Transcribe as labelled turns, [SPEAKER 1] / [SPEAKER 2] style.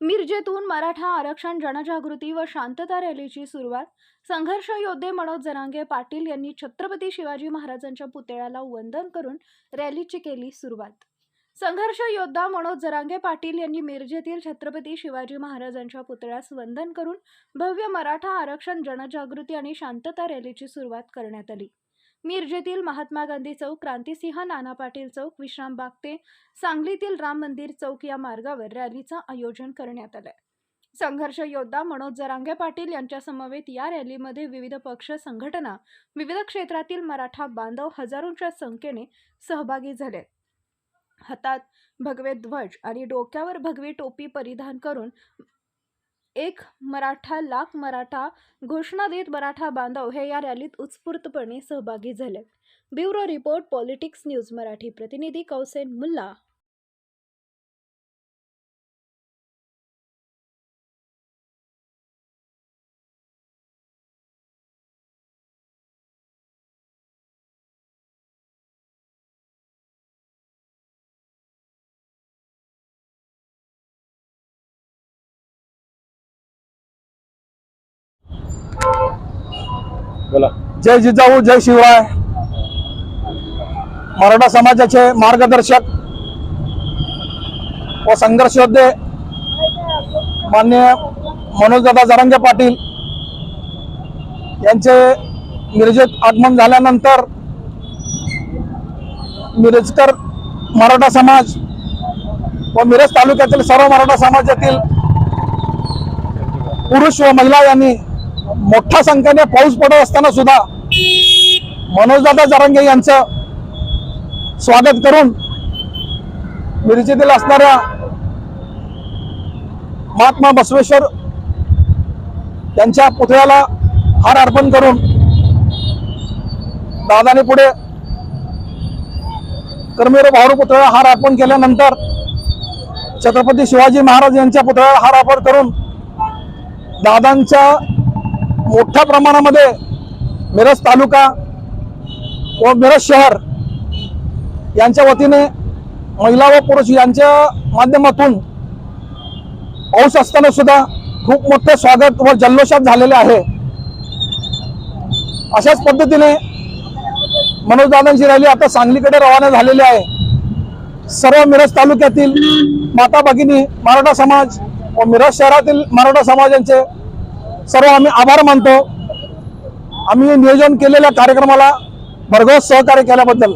[SPEAKER 1] मिरजेतून मराठा आरक्षण जनजागृती व शांतता रॅलीची सुरुवात. संघर्ष योद्धे मनोज जरांगे पाटील यांनी छत्रपती शिवाजी महाराजांच्या पुतळ्याला वंदन करून रॅलीची केली सुरुवात. संघर्ष योद्धा मनोज जरांगे पाटील यांनी मिरजेतील छत्रपती शिवाजी महाराजांच्या पुतळ्यास वंदन करून भव्य मराठा आरक्षण जनजागृती आणि शांतता रॅलीची सुरुवात करण्यात आली. मिरजेतील महात्मा गांधी चौक क्रांतिसिंह नाना पाटील चौक विश्रामबाग ते सांगलीतील राम मंदिर चौक या मार्गावर रॅलीचं आयोजन करण्यात आलंय. संघर्ष योद्धा मनोज जरांगे पाटील यांच्या समवेत या रॅलीमध्ये विविध पक्ष संघटना विविध क्षेत्रातील मराठा बांधव हजारोंच्या संख्येने सहभागी झाले हातात भगवे ध्वज आणि डोक्यावर भगवी टोपी परिधान करून एक मराठा लाख मराठा घोषणा देत मराठा बांधव हे या रॅलीत उत्स्फूर्तपणे सहभागी झाले bureau report politics news Marathi प्रतिनिधी कौसेन मुल्ला.
[SPEAKER 2] बोला.
[SPEAKER 3] जय जिजाऊ जय शिवराय मराठा समाजाचे मार्गदर्शक व संघर्ष योद्धे मान्य मनोजदादा जरांगे पाटील यांचे मिरजेत आगमन झाल्यानंतर मिरजकर मराठा समाज व मिरज तालुक्यातील सर्व मराठा समाजातील पुरुष व महिला यांनी मोठ्या संख्येने पाऊस पडत असताना सुद्धा मनोजदादा जारंगे यांचं स्वागत करून मिरजेतील असणाऱ्या महात्मा बसवेश्वर यांच्या पुतळ्याला हार अर्पण करून दादाने पुढे कर्मेर भाऊ पुतळ्याला हार अर्पण केल्यानंतर छत्रपती शिवाजी महाराज यांच्या पुतळ्याला हार अर्पण करून दादांच्या मोठ्या प्रमाणामध्ये मिरज तालुका व मिरज शहर यांच्या वतीने महिला व पुरुष यांच्या माध्यमातून पाऊस असताना सुद्धा खूप मोठे स्वागत व जल्लोषात झालेले आहे. अशाच पद्धतीने मनोजदादांची रॅली आता सांगलीकडे रवाना झालेली आहे. सर्व मिरज तालुक्यातील माता भगिनी मराठा समाज व मिरज शहरातील मराठा समाजांचे सर्व आम्ही आभार मानतो. आम्ही नियोजन केलेल्या कार्यक्रमाला भरघोस सहकार्य केल्याबद्दल